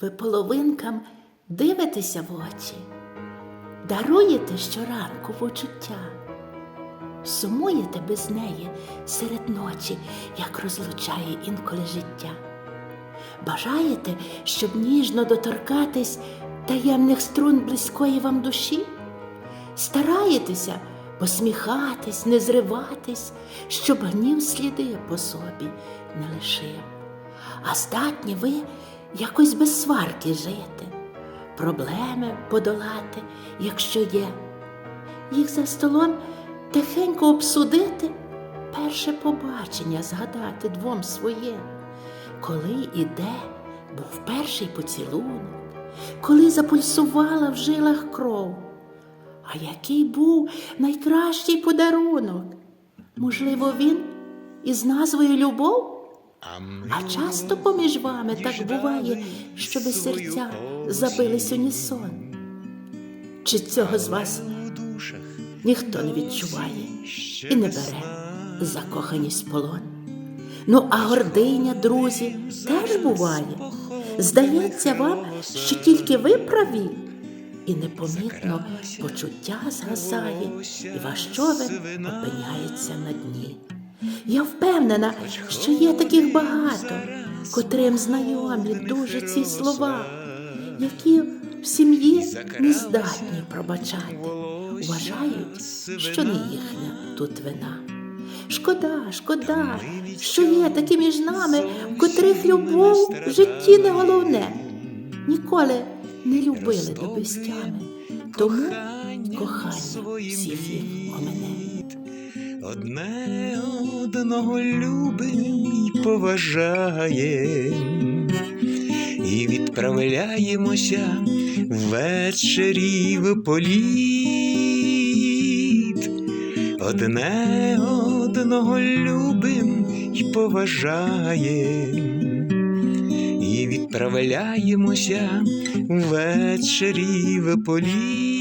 Ви половинкам дивитеся в очі, даруєте щоранку почуття, сумуєте без неї серед ночі, як розлучає інколи життя. Бажаєте, щоб ніжно доторкатись таємних струн близької вам душі? Стараєтеся посміхатись, не зриватись, щоб гнів сліди по собі не лишив. А здатні ви якось без сварки жити, проблеми подолати, якщо є, їх за столом тихенько обсудити, перше побачення згадати двом своє, коли і де був перший поцілунок, коли запульсувала в жилах кров. А який був найкращий подарунок? Можливо, він із назвою Любов? А часто поміж вами так буває, щоби серця забились унісон. Чи цього з вас ніхто не відчуває і не бере закоханість полон? Ну, а гординя, друзі, теж буває. Здається вам, що тільки ви праві, і непомітно почуття згасає, і ваш човен опиняється на дні. Я впевнена, що є таких багато, котрим знайомі дуже ці слова, які в сім'ї не здатні пробачати, вважають, що не їхня тут вина. Шкода, шкода, що є такі між нами, в котрих любов в житті не головне. Ніколи не любили до безтями, тому кохання всіх їх омене. Одне одного любим і поважаєм, і відправляємося ввечері в політ. Одне одного любим і поважаєм, і відправляємося ввечері в політ.